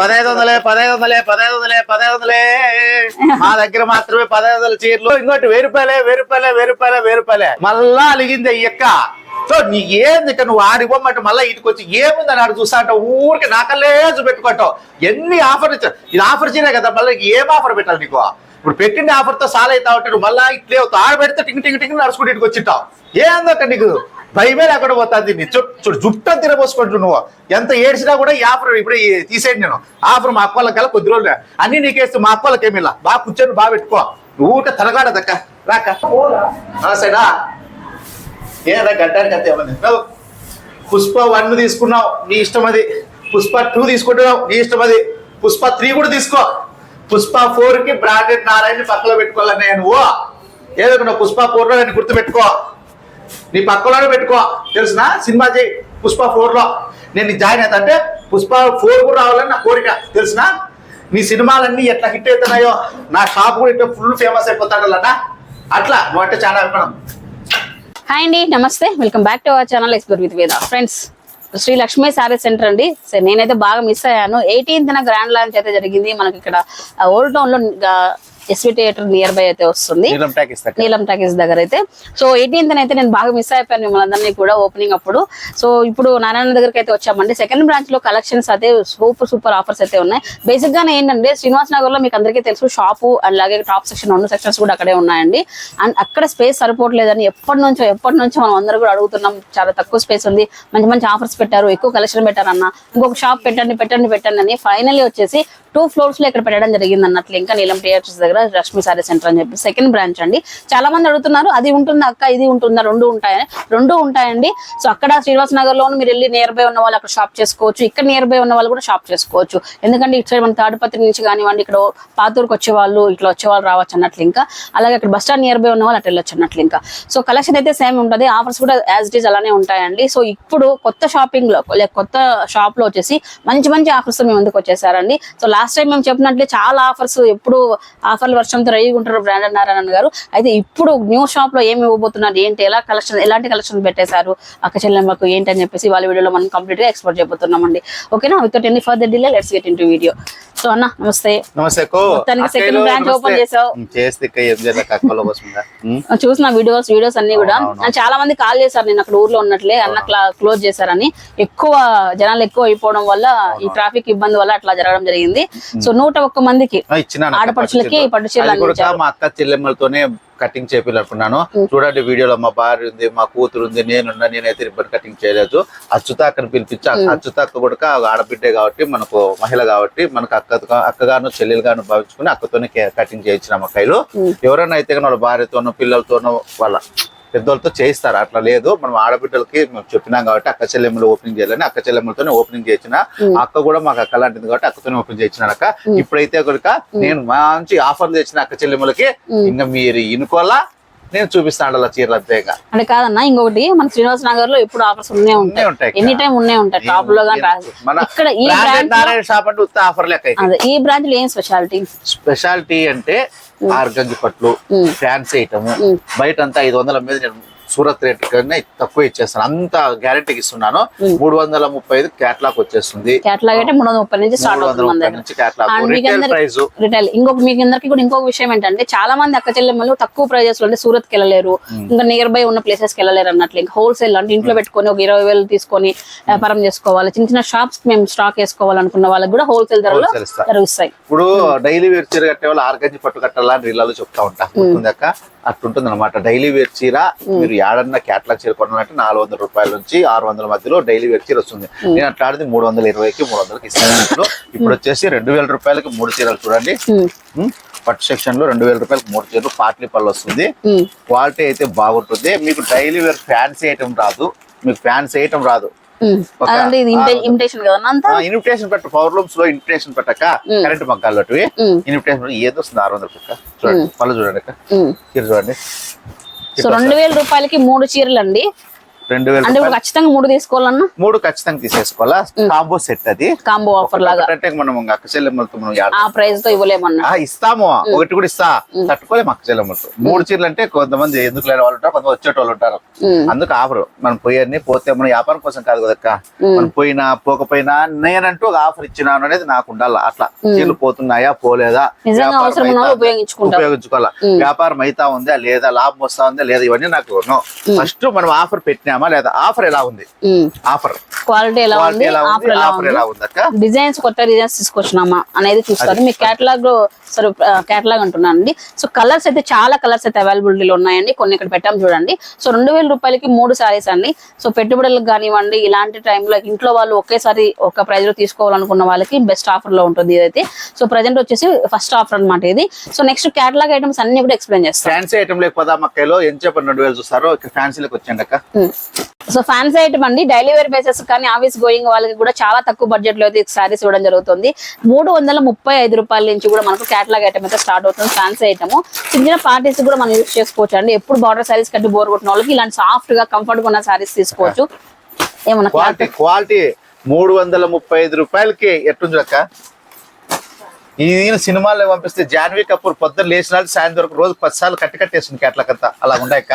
పదహైదు వందలే పదహైదు వందలే పదహైదు వందలే పదహైదు వందలే మా దగ్గర మాత్రమే పదహైదు వందల చీరలు. ఇంకోటి వెయ్యి రూపాయలే వెయ్యి రూపాయలే వెయ్యి రూపాయలే వెయ్యి రూపాయలే. మళ్ళా అలిగింది ఈ సో నీ ఏంది నువ్వు ఆడిపోమంటే మళ్ళీ ఇటుకు వచ్చి ఏముందని ఆడు చూస్తా అంటావు ఊరికి నాకల్లే చూపెట్టుకుంటావు. ఎన్ని ఆఫర్ ఇచ్చా ఇది ఆఫర్ చేయలే కదా మళ్ళీ ఏం ఆఫర్ పెట్టాలి నీకు? ఇప్పుడు పెట్టిన ఆఫర్తో సాల్ అవుతా ఉంటాడు మళ్ళీ ఇట్లే అవుతావు ఆడ పెడితే టింగ్ టింగ్ టింగ్ నడుచుకుంటే ఇటుకు వచ్చింటావు. ఏందక్క నీకు? భయమే లేకుండా పోతుంది నీ చుట్టూ. చూడు జుట్టు తిరబోసుకుంటు నువ్వు. ఎంత ఏడ్చినా కూడా ఈ ఆఫర్ ఇప్పుడు తీసేయండి నేను. ఆఫర్ మా అక్క కల్లా కొద్ది రోజులు. అన్ని నీకేస్తే మా అక్క వాళ్ళకి ఏమి బాగా కూర్చొని బాగా పెట్టుకో. నువ్వు ఊట తలగాడదక్క. రాక. సరేనా ఏదా గడ్డానికి అంతే ఏమన్నా. పుష్ప వన్ తీసుకున్నావు. నీ ఇష్టం అది. పుష్ప టూ తీసుకుంటున్నావు. నీ ఇష్టం అది. పుష్ప త్రీ కూడా తీసుకో. పుష్ప ఫోర్కి బ్రాండెడ్ నారాయణ పక్కలో పెట్టుకోవాలని నేను? ఏదో నువ్వు పుష్ప ఫోర్లో నేను గుర్తు పెట్టుకో నీ పక్కలోనే పెట్టుకో. తెలుసునా? సినిమా చేయి పుష్ప ఫోర్లో. నేను నీకు జాయిన్ అవుతా. అంటే పుష్ప ఫోర్ కూడా రావాలని నా కోరిక. తెలుసునా? నీ సినిమాలన్నీ ఎట్లా హిట్ అవుతున్నాయో? నా షాప్ కూడా ఇట్లా ఫుల్ ఫేమస్ అయిపోతాడల్లట అట్లా. నువ్వు అంటే చాలా అభిమానం. హాయ్ అండి. నమస్తే. Welcome back to our channel explore with Veda friends Sri Lakshmi sari centre అండి. సరే నేనైతే బాగా మిస్ అయ్యాను. ఎయిటీన్త్ గ్రాండ్ లాంచ్ అయితే జరిగింది. మనకి ఇక్కడ ఓల్డ్ టౌన్లో ఎస్వి థియేటర్ నియర్ బై అయితే వస్తుంది. నీలం టాకీస్ దగ్గర అయితే. సో ఎయిటీన్త్ అయితే నేను బాగా మిస్ అయిపోయాను మిమ్మల్ని అందరినీ కూడా ఓపెనింగ్ అప్పుడు. సో ఇప్పుడు నారాయణ దగ్గరికి అయితే వచ్చామండి. సెకండ్ బ్రాంచ్లో కలెక్షన్స్ అయితే సూపర్ సూపర్ ఆఫర్స్ అయితే ఉన్నాయి. బేసిక్ గానే ఏంటంటే శ్రీనివాస్ నగర్లో మీకు అందరికీ తెలుసు షాపు అలాగే టాప్ సెక్షన్ రెండు సెక్షన్స్ కూడా అక్కడే ఉన్నాయండి. అండ్ అక్కడ స్పేస్ సరిపోవట్లేదని ఎప్పటి నుంచో ఎప్పటి నుంచో మనం అందరూ కూడా అడుగుతున్నాం. చాలా తక్కువ స్పేస్ ఉంది. మంచి మంచి ఆఫర్స్ పెట్టారు. ఎక్కువ కలెక్షన్ పెట్టారు అన్న ఇంకొక షాప్ పెట్టండి పెట్టండి పెట్టండి అని ఫైనల్లీ వచ్చేసి టూ ఫ్లోర్స్లో ఇక్కడ పెట్టడం జరిగింది అన్నట్లు ఇంకా నీలం థియేటర్స్ దగ్గర లక్ష్మీ సారీ సెంటర్ అని చెప్పి సెకండ్ బ్రాంచ్ అండి. చాలా మంది అడుగుతున్నారు అది ఉంటుందా అక్క? ఇది ఉంటుందా? రెండు ఉంటాయని. రెండు ఉంటాయండి. సో అక్కడ శ్రీనివాస్ నగర్ లోను మీరు వెళ్ళి నియర్ బై ఉన్న వాళ్ళు అక్కడ షాప్ చేసుకోవచ్చు. ఇక్కడ నియర్ బై ఉన్న వాళ్ళు కూడా షాప్ చేసుకోవచ్చు. ఎందుకంటే ఇటు సైడ్ మన తాడుపత్రి నుంచి కానివ్వండి ఇక్కడ పాతూరుకు వచ్చే వాళ్ళు ఇట్లా వచ్చే వాళ్ళు రావచ్చు అన్నట్లు ఇంకా. అలాగే అక్కడ బస్ స్టాండ్ నియర్ బై ఉన్న వాళ్ళు అటు వెళ్ళొచ్చు అన్నట్లు ఇంకా. సో కలెక్షన్ అయితే సేమ్ ఉంటుంది. ఆఫర్స్ కూడా యాజ్ ఇట్ ఈస్ అలానే ఉంటాయండి. సో ఇప్పుడు కొత్త షాపింగ్లో లేక కొత్త షాప్లో వచ్చేసి మంచి మంచి ఆఫర్స్ మేము ముందుకు వచ్చేసారండి. సో లాస్ట్ టైం మేము చెప్పినట్లే చాలా ఆఫర్స్ ఎప్పుడు ఆఫర్ల వర్షంతో రెడీగా ఉంటారు బ్రాండెడ్ నారాయణ గారు. అయితే ఇప్పుడు న్యూ షాప్లో ఏమి ఇవ్వబోతున్నారు? ఏంటి? ఎలా కలెక్షన్ ఎలాంటి కలెక్షన్ పెట్టేశారు? అక్క చెల్లెమ్మకు ఏంటి అని చెప్పేసి వాళ్ళ వీడియోలో మనం కంప్లీట్గా ఎక్స్ప్లోర్ చేయబోతున్నామండి. ఓకేనా without any further delay let's get in video so అన్న నమస్తే. నమస్తే branch నమస్తే. open చేసావు. చూసిన వీడియోస్ వీడియోస్ అన్ని కూడా. చాలా మంది కాల్ చేశారు నేను అక్కడ ఊర్లో ఉన్నట్లే అన్న క్లోజ్ చేశారని. ఎక్కువ జనాలు ఎక్కువ అయిపోవడం వల్ల ఈ ట్రాఫిక్ ఇబ్బంది వల్ల అట్లా జరగడం జరిగింది. సో నూట ఒక్క మందికి ఆడపడుచులకి పట్టు పట్టు చీరలు అది కూడా అందించారు. మా అక్క చెల్లెమ్మలతోనే కటింగ్ చేయాలనుకున్నాను చూడండి వీడియోలో మా భార్య ఉంది మా కూతురు ఉంది నేనున్నా నేనైతే రిబ్బన్ కటింగ్ చేయలేదు. అచ్యుత అక్కని పిలిపించి. అచ్యుత అక్క కూడా ఆడబిడ్డే కాబట్టి మనకు మహిళ కాబట్టి మనకు అక్క అక్కగాను చెల్లెలుగాను భావించుకుని అక్కతోనే కటింగ్ చేయించిన అక్కలు ఎవరైనా అయితే వాళ్ళ భార్యతోనో పిల్లలతోనో వాళ్ళ పెద్దోళ్ళతో చేయిస్తారు. అట్లా లేదు. మనం ఆడబిడ్డలకి మేము చెప్పినాం కాబట్టి అక్క చెల్లెమ్మలు ఓపెనింగ్ చేయాలని అక్క చెల్లెమ్మలతోనే ఓపెనింగ్ చేయించిన అక్క కూడా మాకు అక్క లాంటిది కాబట్టి అక్కతోనే ఓపెన్ చేయించిన అక్క ఇప్పుడైతే కనుక నేను మంచి ఆఫర్ తెచ్చిన అక్క చెల్లెమ్మలకి ఇంకా మీరు ఇనుకోవాలా? నేను చూపిస్తాను అలా చీరలు అంతేగా. అంటే కాదన్న ఇంకొకటి మన శ్రీనివాస్ నగర్లో ఎప్పుడు ఆఫర్స్ ఉన్నే ఉండే ఉంటాయి ఎనీ టైం ఉన్నే ఉంటాయి. టాప్లో ఇక్కడ ఈ నారాయణ షాప్ అంటే ఉత్త ఆఫర్ లెక్క ఈ బ్రాంచ్లో ఏం స్పెషాలిటీ స్పెషాలిటీ అంటే ఆర్గంజి పట్లు ఫ్యాన్సీ ఐటమ్ బయట అంతా ఐదు వందల మీద నేను సూరత్ రేట్ కన్నా తక్కువ ఇచ్చేస్తాను. అంత గ్యారెంటీకి ఇస్తున్నాను. మూడు వందల ముప్పై ఐదు క్యాట్లాక్ వచ్చేస్తుంది. కేటలాగ్ అయితే మూడు వందల ముప్పై నుంచి స్టార్ట్ అవుతుంది రిటైల్ అందరికి- ప్రైస్ రిటైల్ ఇంకొక మీకు అందరికి కూడా ఇంకొక విషయం ఏంటంటే చాలా మంది అక్క చెల్లెమ్మలు తక్కువ ప్రైజెస్లో అంటే సూరత్కి వెళ్ళలేరు ఇంకా నియర్ బై ఉన్న ప్లేసెస్కి వెళ్ళలేరు అన్నట్లు. ఇంకా హోల్సేల్ అంటే ఇంట్లో పెట్టుకొని ఒక ఇరవై వేలు తీసుకొని వ్యాపారం చేసుకోవాలి. చిన్న చిన్న షాప్స్ మేము స్టాక్ వేసుకోవాలనుకున్న వాళ్ళకి కూడా హోల్సేల్ ధరలో ఇప్పుడు డైలీ వేర్ చీర కట్టే వాళ్ళు ఆర్గంజి పట్టు కట్టాలా అని రీళ్ళలో చెప్తా ఉంటా. అట్లుంటుంది అనమాట డైలీ వేర్ చీర మీరు ఏడన్నా క్యాట్లాగ్ చీర కొనాలంటే నాలుగు వందల రూపాయల నుంచి ఆరు వందల మధ్యలో డైలీ వేర్ చీర వస్తుంది. నేను అట్లాంటిది మూడు వందల ఇరవైకి మూడు వందలకి ఇస్తాను. ఇప్పుడు వచ్చేసి రెండు వేల రూపాయలకి మూడు చీరలు చూడండి. పట్టు సెక్షన్లో రెండు వేల రూపాయలకి మూడు చీరలు పాట్లీ పళ్ళు వస్తుంది. క్వాలిటీ అయితే బాగుంటుంది. మీకు డైలీ వేర్ ఫ్యాన్సీ ఐటమ్ రాదు. మీకు ఫ్యాన్సీ ఐటమ్ రాదు. అంతా? ఇన్విటేషన్ పెట్ట పవర్ లూమ్స్లో ఇన్విటేషన్ పెట్టక కరెంట్ మగ్గాలు అటువి. ఇన్విటేషన్ ఏదో వస్తుంది ఆరు వందల కుక్క చూడండి పళ్ళు చూడండి అక్క. ఉమ్. చీర చూడండి. సో రెండు వేల రూపాయలకి మూడు చీరలు అండి రెండు వేల అంటే ఖచ్చితంగా మూడు తీసుకోవాలన్నా? మూడు ఖచ్చితంగా తీసేసుకోవాలా? కాంబో సెట్ అది. కాంబో ఆఫర్ లాగా. అంటే మనం అక్క చెల్లెమ్మలతో మనం ఆ ప్రైస్తో ఇవ్వలేమన్నా ఇస్తాము. ఒకటి కూడా ఇస్తా. తట్టుకోలేము అక్క చెల్లెమ్మలతో. మూడు చీరలు అంటే కొంతమంది ఎందుకు లేని వాళ్ళు ఉంటారు కొంతమంది వచ్చేటోళ్ళు ఉంటారు. అందుకు ఆఫర్. మనం పోయని పోతే మన వ్యాపారం కోసం కాదు కదక్క మనం పోయినా పోకపోయినా నేనంటూ ఒక ఆఫర్ ఇచ్చినాను అనేది నాకు ఉండాలి. అట్లా. చీరలు పోతున్నాయా పోలేదా. ఉపయోగించుకోవాలా? వ్యాపారం అయితా ఉందా లేదా? లాభం వస్తా ఉందా లేదా? ఇవన్నీ నాకు ఫస్ట్ మనం ఆఫర్ పెట్టినామా లేదా ఆఫర్ ఎలా ఉంది? ఆఫర్. క్వాలిటీ ఎలా ఉంది? ఆఫర్ ఎలా ఉంది? అక్క డిజైన్స్ కొత్త డిజైన్స్ తీసుకొచ్చినామా అనేది చూస్తారు మీ కేటలాగ్లో సరే కేటలాగ్ అంటున్నానండి. సో కలర్స్ అయితే చాలా కలర్స్ అయితే అవైలబిలిటీలో ఉన్నాయండి. కొన్ని ఇక్కడ పెట్టాం చూడండి. సో రెండు వేల రూపాయలకి మూడు సారీస్ అండి. సో పెట్టుబడులకు కానివ్వండి ఇలాంటి టైంలో ఇంట్లో వాళ్ళు ఒకేసారి ఒక ప్రైజ్లో తీసుకోవాలనుకున్న వాళ్ళకి బెస్ట్ ఆఫర్లో ఉంటుంది ఇదైతే. సో ప్రజెంట్ వచ్చేసి ఫస్ట్ ఆఫర్ అన్నమాట ఇది. సో నెక్స్ట్ కేటలాగ్ ఐటమ్స్ అన్ని కూడా ఎక్స్ప్లెయిన్ చేస్తాం. ఫ్యాన్సీ ఐటమ్ లేక పదా మక్కలో ఎంత చెప్పండి? రెండు వేలు చూస్తారో? ఫ్యాన్సీలోకి వచ్చండి అక్క. సో ఫ్యాన్సీ ఐటమ్ అండి డైలీ వేర్ బేసెస్ కానీ ఆఫీస్ గోయింగ్ వాళ్ళకి కూడా చాలా తక్కువ బడ్జెట్లో అయితే సారీస్ ఇవ్వడం జరుగుతుంది. మూడు వందల ముప్పై ఐదు రూపాయల నుంచి కూడా మనకు కేటలాగ్ ఐటమ్ అయితే స్టార్ట్ అవుతుంది ఫ్యాన్సీ ఐటమ్. చిన్న చిన్న పార్టీస్ కూడా మనం యూస్ చేసుకోవచ్చు అండి ఎప్పుడు బార్డర్ సారీస్ కట్టి బోర్ కొట్టిన వాళ్ళకి ఇలాంటి సాఫ్ట్గా కంఫర్ట్గా ఉన్న సారీస్ తీసుకోవచ్చు. ఏమన్నా క్వాలిటీ క్వాలిటీ మూడు వందల ముప్పై ఐదు రూపాయలకి ఎట్టుంది అక్క ఈ సినిమాల్లో పంపిస్తే జాన్వీ కపూర్ పొద్దున్న లేచిన సాయంత్రం వరకు రోజు పది సార్లు కట్టి కట్టేస్తుంది కేట్లకంతా అలా ఉన్నాయక్క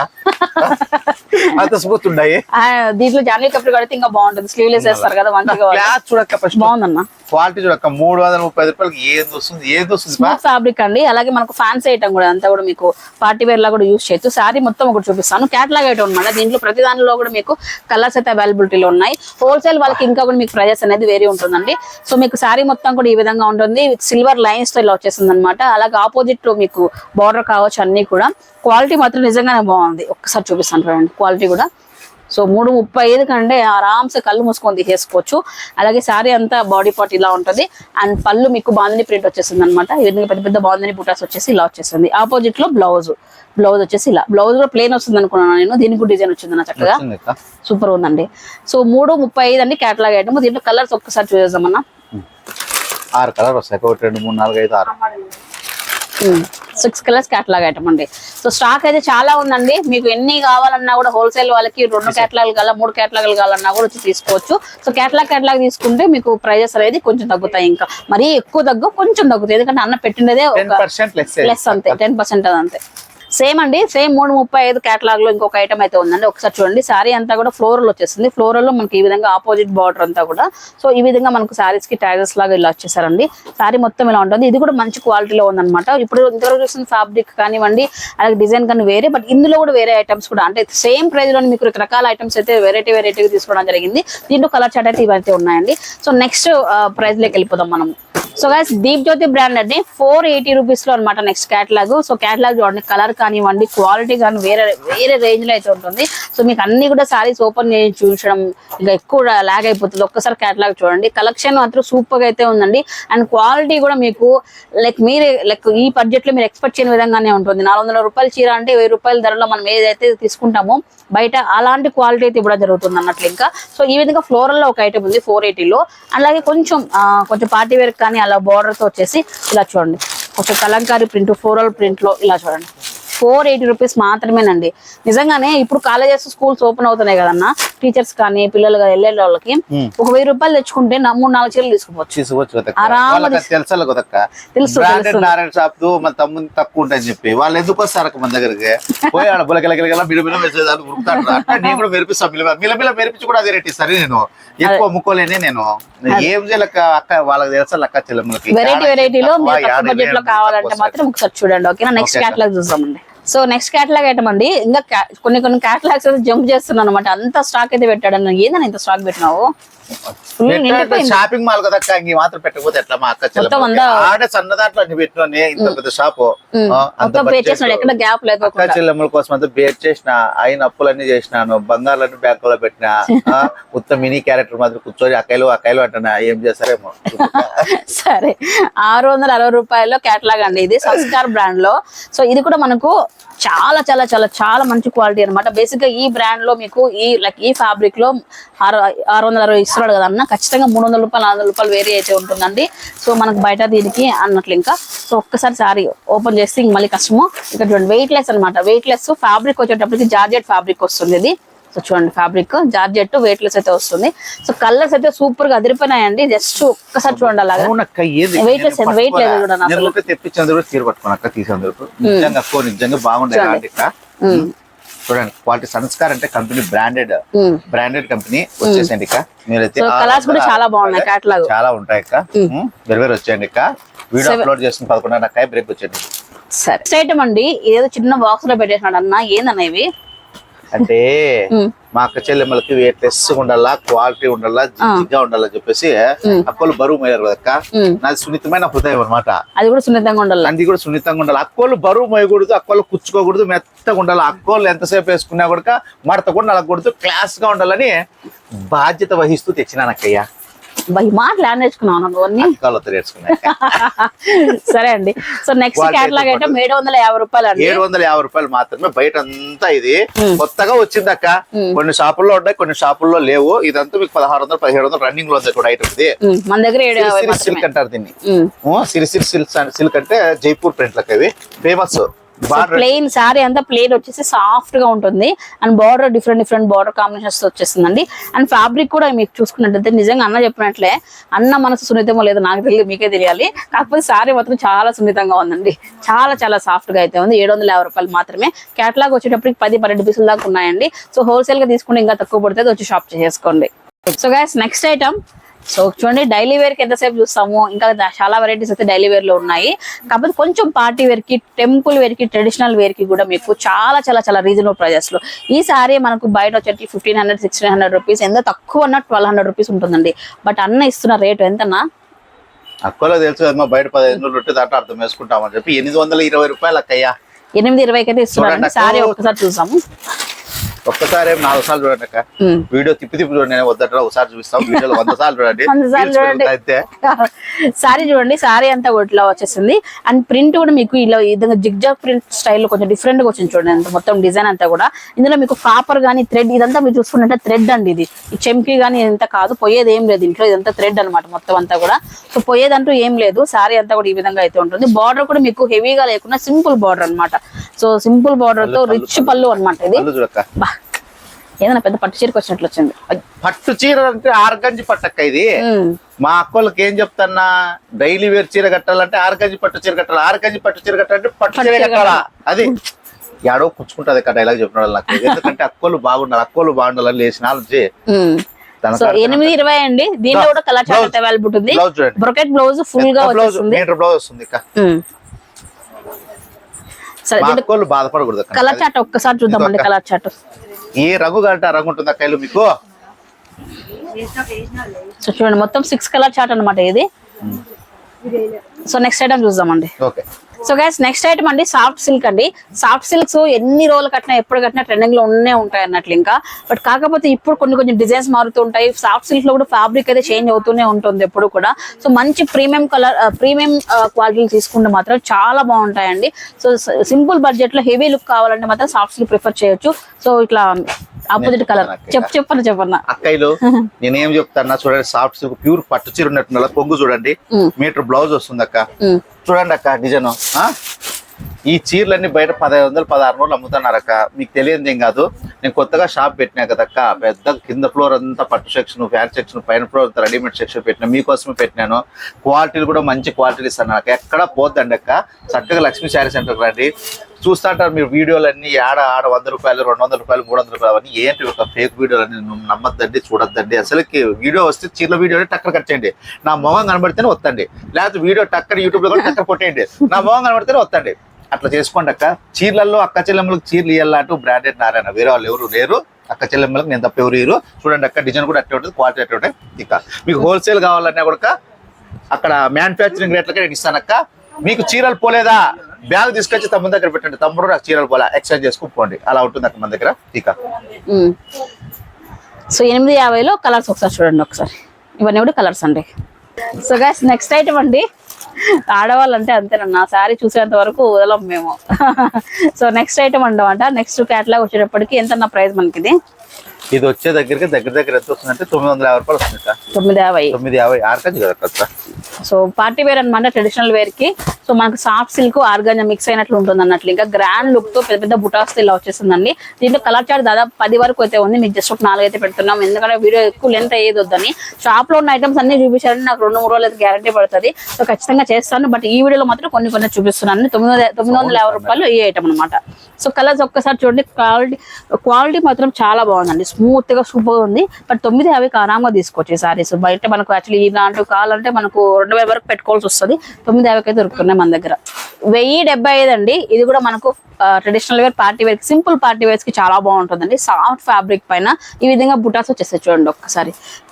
అంత స్మూత్ ఉన్నాయి దీంట్లో జాన్వీ కపూర్ కడితే ఇంకా బాగుంటుంది. స్లీవ్లెస్ వేస్తారు కదా మంచిగా క్లాత్ చూడక్క ఫస్ట్. బాగుందన్న? క్వాలిటీ చూడక్క మూడు వందల ముప్పై రూపాయలకి ఏది వస్తుంది ఏది వస్తుంది ఫ్యాబ్రిక్ అండి. అలాగే మనకు ఫ్యాన్సీ ఐటమ్ కూడా అంతా కూడా మీకు పార్టీ వేర్ లా కూడా యూస్ చేయొచ్చు. శారీ మొత్తం ఒకటి చూపిస్తాను. క్యాట్లాగ్ ఐటమ్ అనమాట దీంట్లో ప్రతి దానిలో కూడా మీకు కలర్స్ అయితే అవైలబిలిటీలో ఉన్నాయి. హోల్సేల్ వాళ్ళకి ఇంకా కూడా మీకు ప్రైజెస్ అనేది వేరే ఉంటుందండి. సో మీకు శారీ మొత్తం కూడా ఈ విధంగా ఉంటుంది. విత్ సిల్వర్ లైన్స్తో ఇలా వచ్చేస్తుంది అనమాట అలాగే ఆపోజిట్లో మీకు బార్డర్ కావచ్చు అన్ని కూడా. క్వాలిటీ మాత్రం నిజంగానే బాగుంది. ఒక్కసారి చూపిస్తాను చూడండి. క్వాలిటీ కూడా. సో మూడు ముప్పై ఐదు కంటే ఆరామ్సే కళ్ళు మూసుకొని తీసేసుకోవచ్చు. అలాగే శారీ అంతా బాడీ పార్ట్ ఇలా ఉంటుంది. అండ్ పళ్ళు మీకు బాందని ప్రింట్ వచ్చేస్తుంది అనమాట ఈ విధంగా పెద్ద పెద్ద బాందని బుటాస్ వచ్చేసి ఇలా వచ్చేస్తుంది ఆపోజిట్లో బ్లౌజ్ బ్లౌజ్ వచ్చేసి ఇలా. బ్లౌజ్ కూడా ప్లేన్ వస్తుంది అనుకున్నాను నేను. దీనికి కూడా డిజైన్ వచ్చింది నా చక్కగా. సూపర్ ఉందండి. సో మూడు ముప్పై ఐదు అండి కేటలాగ్ ఐటమ్ దీంట్లో కలర్స్ ఒక్కసారి చూసేద్దామన్నా. ఆరు కలర్ వస్తాయి. ఒకటి రెండు మూడు నాలుగు ఐదు ఆరు. సిక్స్ కలర్స్ కేటలాగ్ ఐటమ్ అండి. సో స్టాక్ అయితే చాలా ఉందండి. మీకు ఎన్ని కావాలన్నా కూడా హోల్సేల్ వాళ్ళకి రెండు కేటలాగ్ కావాలా మూడు కేటలాగ్లు కావాలన్నా కూడా వచ్చి తీసుకోవచ్చు. సో కేటలాగ్ కేటలాగ్ తీసుకుంటే మీకు ప్రైజెస్ అనేది కొంచెం తగ్గుతాయి ఇంకా. మరీ ఎక్కువ తగ్గు కొంచెం తగ్గుతాయి. ఎందుకంటే అన్న పెట్టినదే లెస్ అంతే. టెన్ పర్సెంట్ అంతే సేమ్ అండి సేమ్ మూడు ముప్పై ఐదు కేటలాగ్లో ఇంకొక ఐటమ్ అయితే ఉందండి. ఒకసారి చూడండి సారీ అంతా కూడా ఫ్లోరల్ వచ్చేసింది. ఫ్లోరల్లో మనకి ఈ విధంగా ఆపోజిట్ బార్డర్ అంతా కూడా. సో ఈ విధంగా మనకు సారీస్కి టైజర్స్ లాగా ఇలా వచ్చేసారండి. సారీ మొత్తం ఇలా ఉంటుంది. ఇది కూడా మంచి క్వాలిటీలో ఉందన్నమాట. ఇప్పుడు ఇంతవరకు చూసిన ఫ్యాబ్రిక్ కానివ్వండి అలాగే డిజైన్ కానీ వేరే బట్ ఇందులో కూడా వేరే ఐటమ్స్ కూడా. అంటే సేమ్ ప్రైస్లో మీకు రకరకాల ఐటమ్స్ అయితే వెరైటీ వెరైటీగా తీసుకోవడం జరిగింది. దీంట్లో కలర్ చాట్ అయితే ఇవైతే ఉన్నాయండి. సో నెక్స్ట్ ప్రైస్లోకి వెళ్ళిపోదాం మనం. So guys Deep Jyoti brand అండి. ఫోర్ ఎయిటీ రూపీస్లో అనమాట నెక్స్ట్ క్యాటలాగ్ సో క్యాటలాగ్ చూడండి కలర్ కానివ్వండి క్వాలిటీ కానీ వేరే వేరే రేంజ్లో అయితే ఉంటుంది. సో మీకు అన్ని కూడా శారీస్ ఓపెన్ చేసి చూపించడం ఇంకా ఎక్కువ లాగ్ అయిపోతుంది. ఒక్కసారి క్యాటలాగ్ చూడండి. కలెక్షన్ మాత్రం సూపర్గా అయితే ఉందండి. అండ్ క్వాలిటీ కూడా మీకు లైక్ మీరే లైక్ ఈ బడ్జెట్లో మీరు ఎక్స్పెక్ట్ చేయని విధంగానే ఉంటుంది. నాలుగు వందల రూపాయల చీర అంటే వెయ్యి రూపాయల ధరలో మనం ఏదైతే తీసుకుంటామో బయట అలాంటి క్వాలిటీ అయితే ఇవ్వడం జరుగుతుంది అన్నట్లు ఇంకా. సో ఈ విధంగా ఫ్లోరల్లో ఒక ఐటమ్ ఉంది ఫోర్ ఎయిటీలో అలాగే కొంచెం కొంచెం పార్టీ వేర్ కానీ అలా border వచ్చేసి ఇలా చూడండి. కొంచెం కలంకారీ ప్రింట్ ఫ్లోరల్ ప్రింట్లో ఇలా చూడండి. ఫోర్ ఎయిటీ రూపీస్ మాత్రమేనండి. నిజంగానే ఇప్పుడు కాలేజెస్ స్కూల్స్ ఓపెన్ అవుతున్నాయి కదన్నా టీచర్స్ కానీ పిల్లలు కానీ వెళ్ళే వాళ్ళకి ఒక వెయ్యి రూపాయలు తెచ్చుకుంటే నా మూడు నాలుగు చీరలు తీసుకోవచ్చు తెలుసా. నారాయణ షాప్ మన తమ్ముని తక్కువ ఉంటాయని చెప్పి. వాళ్ళు ఎందుకు వస్తారు మన దగ్గరికి? పోయి ఆడ బులగలగలగల బిడ బిడ మెసేజ్ ఉరుకుతాడు నేను కూడా మెరిపిస్తాను మిల మిల మిల మెరిపించి కూడా అదే రేట్ నేను. ఎక్కువ అమ్ముకోలేనే నేను. ఏం చేయలేక అక్క? వాళ్ళకి తెలుసా అక్క చెల్లెమ్మలకి? వెరైటీ వెరైటీలో బడ్జెట్లో కావాలంటే మాత్రం ఒకసారి చూడండి ఓకేనా? నెక్స్ట్. క్యాటలాగ్ చూద్దామండి. సో నెక్స్ట్ క్యాటలాగ్ ఐటమ్ అండి. ఇంకా కొన్ని కొన్ని క్యాటలాగ్స్ అయితే జంప్ చేస్తున్నాను అనమాట అంత స్టాక్ అయితే పెట్టాడు ఏందని ఇంత స్టాక్ పెట్టినావు? షాపింగ్ మాల్ కదా అక్క ఇంక ఈ మాత్రం పెట్టకపోతే ఎట్లా మా అక్క మొత్తం ఆడ సన్న దాంట్లో అన్ని పెట్టిన ఇంత పెద్ద షాపు. మొత్తం అక్క చెల్లెమ్మల కోసం అంతా బేట్ చేసిన అయిన అప్పులన్నీ చేసినాను బంగారులన్నీ బ్యాగ్లో పెట్టిన ఆ, ఉత్త మినీ క్యారెక్టర్ మాత్రం కూర్చొని అక్కలు అక్కలు అంటున్నా ఏం చేస్తారేమో. సరే. ఆరు వందల అరవై రూపాయల్లో క్యాటలాగ్ అండి ఇది సంస్కార్ బ్రాండ్లో సో ఇది కూడా మనకు చాలా చాలా చాలా చాలా మంచి క్వాలిటీ అనమాట బేసిక్గా ఈ బ్రాండ్లో మీకు ఈ లైక్ ఈ ఫ్యాబ్రిక్లో ఆరు ఆరు వందల అరవై ఇస్తున్నాడు కదా అన్న? ఖచ్చితంగా మూడు వందల రూపాయలు నాలుగు వందల రూపాయలు వేరే అయితే ఉంటుందండి. సో మనకు బయట దీనికి అన్నట్లు ఇంకా. సో ఒక్కసారి సారీ ఓపెన్ చేస్తే ఇంక మళ్ళీ కష్టము ఇక్కడ చూడండి వెయిట్ లెస్ అనమాట వెయిట్ లెస్ ఫ్యాబ్రిక్ వచ్చేటప్పటికి జార్జెట్ ఫ్యాబ్రిక్ వస్తుంది ఇది. సో చూడండి ఫ్యాబ్రిక్ జార్జెట్ వెయిట్ లెస్ అయితే వస్తుంది. సో కలర్స్ అయితే సూపర్గా అదిరిపోయినాయండి. జస్ట్ ఒక్కసారి చూడండి అలాగా. ఏది? less, నేను weight లేదు. కూడా తెప్పించేందుకు తీరు తీసేందుకు నిజంగా నిజంగా బాగుండే చూడండి. క్వాలిటీ సంస్కార్ అంటే కంపెనీ బ్రాండెడ్. బ్రాండెడ్ కంపెనీ మీరైతే సో ఆ కలర్స్ కూడా చాలా బాగున్నాయి చాలా ఉంటాయి మ్మ్. వేరు వచ్చేయండి అక్క వీడియో అప్లోడ్ చేసిన పదకొండు బ్రేక్ వచ్చేయండి. సరే. ఐటమ్ అండి ఇదేదో చిన్న బాక్స్లో పెట్టేసినాడు అన్న ఏందన్న ఇవి? అంటే. మా అక్క చెల్లెమ్మలకి వెయిట్ లెస్ ఉండాలా క్వాలిటీ ఉండాలా జిగ్గా ఉండాలా చెప్పేసి అక్కలు బరువు మోయారు కదక్క. నాది సున్నితమైన హృదయం అన్నమాట. అది కూడా సున్నితంగా ఉండాలి? అది కూడా సున్నితంగా ఉండాలి. అక్కోళ్ళు బరువు మోయకూడదు అక్కోళ్ళు కుచ్చుకోకూడదు మెత్తగా ఉండాలి. అక్కోళ్ళు ఎంతసేపు వేసుకున్నా కూడా మడత కూడా నలగకూడదు క్లాస్గా ఉండాలని బాధ్యత వహిస్తూ తెచ్చినాను అక్కయ్య బా, ఈ మాటలు ఏం నేర్చుకున్నావు నువ్వు అన్ని అక్కలతో నేర్చుకున్నా సరే అండి. సో నెక్స్ట్ క్యాటలాగ్ అయితే ఐటమ్ ఏడు వందల యాభై రూపాయలు అండి ఏడు వందల యాభై రూపాయలు మాత్రమే బయట అంతా ఇది కొత్తగా వచ్చింది అక్క. కొన్ని షాపుల్లో ఉన్నాయి కొన్ని షాపుల్లో లేవు. ఇదంతా మీకు పదహారు వందలు పదిహేడు వందలు రన్నింగ్లో ఉంది కూడా ఐటమ్ ఇది. మన దగ్గర సిల్క్ అంటారు దీన్ని. సిరి సిరి సిల్క్ సిల్క్ అంటే జైపూర్ ప్రింట్ లెక్క ఇవి ఫేమస్ ప్లెయిన్ సారీ అంతా ప్లెయిన్ వచ్చేసి సాఫ్ట్గా ఉంటుంది. And border different different border combinations వచ్చేస్తుందండి. అండ్ ఫ్యాబ్రిక్ కూడా మీకు చూసుకున్నట్లయితే నిజంగా అన్న చెప్పినట్లే అన్న మనసు సున్నితమో లేదో నాకు తెలియదు మీకే తెలియాలి. కాకపోతే సారీ మాత్రం చాలా సున్నితంగా ఉందండి. చాలా చాలా సాఫ్ట్గా అయితే ఉంది. ఏడు వందల యాభై రూపాయలు మాత్రమే. క్యాటలాగ్ వచ్చేటప్పటికి పది పన్నెండు పీసుల దాకా ఉన్నాయండి. సో హోల్సేల్గా తీసుకుంటే ఇంకా తక్కువ పడితే వచ్చి షాప్ చేసుకోండి so guys next item so చూడండి డైలీ వేర్కి ఎంతసేపు చూస్తాము? ఇంకా చాలా వెరైటీస్ అయితే డైలీ వేర్లో ఉన్నాయి. కాకపోతే కొంచెం పార్టీ వేర్కి టెంపుల్ వేర్కి ట్రెడిషనల్ వేర్కి కూడా మీకు చాలా చాలా చాలా రీజనబుల్ ప్రైజెస్లో. ఈ సారీ మనకు బయట వచ్చేటి fifteen hundred sixteen hundred rupees ఎంత తక్కువ అన్న ట్వెల్వ్ హండ్రెడ్ రూపీస్ ఉంటుందండి. బట్ అన్న ఇస్తున్న రేట్ ఎంతనా అక్కలో తెలుసు కదమ్మా బయట పదిహేను వందలు ఉంటే దాంట్లో అర్థం వేసుకుంటామని చెప్పి ఎనిమిది వందల ఇరవై రూపాయలు అక్కయ్యా ఎనిమిది ఇరవైకి అయితే ఇస్తున్నారండి. చూడండి సారీ. ఒక్కసారి చూసాము ఒక్కసారి నాలుగు సార్లు చూడండి అక్క. వీడియో తిప్పి తిప్పి చూడండి వద్దట ఒకసారి చూపిస్తాం. వీడియోలో వంద సార్లు చూడండి. అంతే సారీ చూడండి సారీ అంతా ఇట్లా వచ్చేసింది. అండ్ ప్రింట్ కూడా మీకు ఇలా ఈ విధంగా జిగ్జాగ్ ప్రింట్ స్టైల్ కొంచెం డిఫరెంట్గా వచ్చింది చూడండి అంత మొత్తం డిజైన్ అంతా కూడా. ఇందులో మీకు కాపర్ గానీ థ్రెడ్ ఇదంతా మీరు చూసుకుంటే థ్రెడ్ అండి ఇది. ఈ చెంకి గానీ ఇదంతా కాదు పోయేది ఏం లేదు. ఇంట్లో ఇదంతా థ్రెడ్ అన్నమాట మొత్తం అంతా కూడా. సో పోయేదంటూ ఏం లేదు. సారీ అంతా కూడా ఈ విధంగా అయితే ఉంటుంది. బార్డర్ కూడా మీకు హెవీగా లేకుండా సింపుల్ బార్డర్ అన్నమాట. సో సింపుల్ బార్డర్తో రిచ్ పళ్ళు అన్నమాట ఇది. ఏదైనా పెద్ద పట్టు చీరకు వచ్చినట్లు వచ్చింది. పట్టు చీర అంటే ఆర్గంజి పట్టక్క ఇది. మా అక్కలకి ఏం చెప్తాన్నా? డైలీ వేర్ చీర కట్టాలంటే ఆర్గంజి పట్టు చీర కట్టాలి? ఆర్గంజి పట్టు చీర కట్టాలంటే పట్టు చీర కట్టాలా? అది. ఏడో పుచ్చుకుంటది అక్క డైలాగ్ చెప్పిన నాకు. ఎందుకంటే అక్కలు బాగుండాలి అక్కలు బాగుండాలని లేచిన ఆలోచి సో ఎనిమిది ఇరవై అండి. దీంట్లో కూడా కలర్ చార్ట్ అవైలబుల్ ఉంటుంది. చూడండి. బ్రొకెట్ బ్లౌజ్ ఫుల్గా బ్లౌజ్? వచ్చేస్తుంది. మీటర్ బ్లౌజ్ వస్తుంది. సరే. కలర్ చాట్ ఒక్కసారి చూద్దామండి కలర్ చాట్ ఏ రంగు కంటే ఆ రంగు ఉంటుంది అక్కలు మీకు? చూడండి మొత్తం సిక్స్ కలర్ చాట్ అన్నమాట ఇది. సో నెక్స్ట్ ఐటమ్ చూద్దామండి. Okay so guys next item అండి సాఫ్ట్ సిల్క్ అండి. సాఫ్ట్ సిల్క్స్ ఎన్ని రోజులు కట్టినా ఎప్పుడు కట్టినా ట్రెండింగ్లో ఉన్నే ఉంటాయి అన్నట్లు ఇంకా. బట్ కాకపోతే ఇప్పుడు కొన్ని కొన్ని డిజైన్స్ మారుతూ ఉంటాయి. సాఫ్ట్ సిల్క్లో కూడా ఫ్యాబ్రిక్ అయితే చేంజ్ అవుతూనే ఉంటుంది ఎప్పుడు కూడా. సో మంచి ప్రీమియం కలర్ ప్రీమియం క్వాలిటీ తీసుకుంటే మాత్రం చాలా బాగుంటాయండి. సో సింపుల్ బడ్జెట్లో హెవీ లుక్ కావాలంటే మాత్రం సాఫ్ట్ సిల్క్ ప్రిఫర్ చేయొచ్చు. సో ఇట్లా ఆపోజిట్ కలర్ చెప్పు చెప్పను చెప్పన్నా. అక్కయ్యలు నేనేం చెప్తాను చూడండి సాఫ్ట్ సిల్క్ ప్యూర్ పట్టు చీర ఉన్నట్టు కొంగు చూడండి. మీటర్ బ్లౌజ్ వస్తుంది అక్క. చూడండి అక్క డిజైన్ ఈ చీరలన్నీ బయట పదహైదు వందలు పదహారు వందలు అమ్ముతున్నారు అక్క. మీకు తెలియదు ఏం కాదు. నేను కొత్తగా షాప్ పెట్టినా కదక్క పెద్ద కింద ఫ్లోర్ అంతా పట్టు సెక్షన్ ఫ్యాన్ సెక్షన్ పైన ఫ్లోర్ అంతా రెడీమేడ్ సెక్షన్ పెట్టినా మీకోసమే పెట్టినాను. క్వాలిటీలు కూడా మంచి క్వాలిటీలు ఇస్తాను నాకు ఎక్కడ పోద్దండి అక్క. చక్కగా లక్ష్మీ శారీ సెంటర్కి రండి. చూస్తా ఉంటారు మీరు వీడియోలన్నీ ఆడ ఆడ వంద రూపాయలు రెండు వందల రూపాయలు మూడు వందల రూపాయలు అవన్నీ. ఏంటి ఒక ఫేక్ వీడియోలన్నీ నమ్మద్దండి చూడొద్దండి? అసలుకి వీడియో వస్తే చీరల వీడియో టక్కర్ కట్ చేయండి నా మొహం కనబడితేనే వస్తండి లేకపోతే వీడియో టక్కర యూట్యూబ్లో కూడా టక్కర్ కొట్టేయండి. నా మొహం కనబడితేనే వస్తండి అట్లా చేసుకోండి అక్క. చీరలలో అక్క చెల్లెమ్మలకు చీరలు ఇవ్వాలంటూ బ్రాండెడ్ నారాయణ. వేరే వాళ్ళు ఎవరు లేరు. అక్క చెల్లెమ్మలకు నేను తప్ప ఎవరు ఇరు చూడండి అక్క డిజైన్ కూడా అట్టే ఉంటుంది క్వాలిటీ అట్టే ఉంటుంది ఇక మీకు హోల్సేల్ కావాలన్నా కూడా అక్కడ మ్యానుఫ్యాక్చరింగ్ రేట్లకే నేను ఇస్తానక్క మీకు చీరలు పోలేదా? బ్యాగ్ తీసుకొచ్చి తమ్ముడి దగ్గర పెట్టండి. తమ్ముడు నాకు చీరలు పోలా. ఎక్స్చేంజ్ చేసుకుపోండి అలా ఉంటుంది అక్కడ మన దగ్గర. ఇక. సో ఎనిమిది యాభైలో కలర్స్ ఒకసారి చూడండి ఒకసారి. ఇవన్నీ కూడా కలర్స్ అండి. సో గైస్ నెక్స్ట్ ఐటమ్ అండి. ఆడవాళ్ళంటే అంతేనన్నా. సారీ చూసేంత వరకు వదలం మేము. సో నెక్స్ట్ ఐటమ్ అండమాట. నెక్స్ట్ క్యాటలాగ్ వచ్చేటప్పటికి ఎంత నా ప్రైస్ మనకి ఇది ఇది వచ్చే దగ్గరికి దగ్గర దగ్గర ఎంత వస్తుందంటే తొమ్మిది వందల యాభై రూపాయలు వస్తుంది. తొమ్మిది యాభై. తొమ్మిది యాభై కదా సో పార్టీ వేర్ అనమాట ట్రెడిషనల్ వేర్కి. సో మనకు సాఫ్ట్ సిల్క్ ఆర్గాన్ మిక్స్ అయినట్లు ఉంటుంది అన్నట్లు. ఇంకా గ్రాండ్ లుక్తో పెద్ద పెద్ద బుటాస్ ఇలా వచ్చేసిందండి దీంట్లో కలర్ చార్ట్ దాదాపు పది వరకు అయితే ఉంది. మీకు జస్ట్ ఒక నాలుగు అయితే పెడుతున్నాం. ఎందుకంటే వీడియో ఎక్కువ లెంత్ అయ్యేది వద్దని షాప్లో ఉన్న ఐటమ్స్ అన్ని చూపించారంటే నాకు రెండు మూడు రోజులు అయితే గ్యారంటీ పడుతుంది. సో ఖచ్చితంగా చేస్తాను. బట్ ఈ వీడియోలో మాత్రం కొన్ని కొన్ని చూపిస్తున్నాను. తొమ్మిది వందల తొమ్మిది వందల యాభై రూపాయలు ఈ ఐటమ్ అనమాట సో కలర్స్ ఒక్కసారి చూడండి. క్వాలిటీ క్వాలిటీ మాత్రం చాలా బాగుందండి. స్మూత్గా సూపర్ ఉంది. బట్ తొమ్మిది యాభైకి ఆరాంగా తీసుకోవచ్చు ఈ సారీస్. బయట మనకు యాక్చువల్లీ ఇలాంటివి కావాలంటే మనకు రెండు వేల వరకు పెట్టుకోవాల్సి వస్తుంది. తొమ్మిది యాభైకి అయితే దొరుకుతున్నాయి మన దగ్గర. వెయ్యి డెబ్బై ఐదు అండి. ఇది కూడా మనకు traditional wear party wear simple party వేర్స్కి చాలా బాగుంటుందండి. సాఫ్ట్ ఫ్యాబ్రిక్ పైన ఈ విధంగా బుటాస్ వచ్చేస్తాయి చూడండి ఒక్కసారి.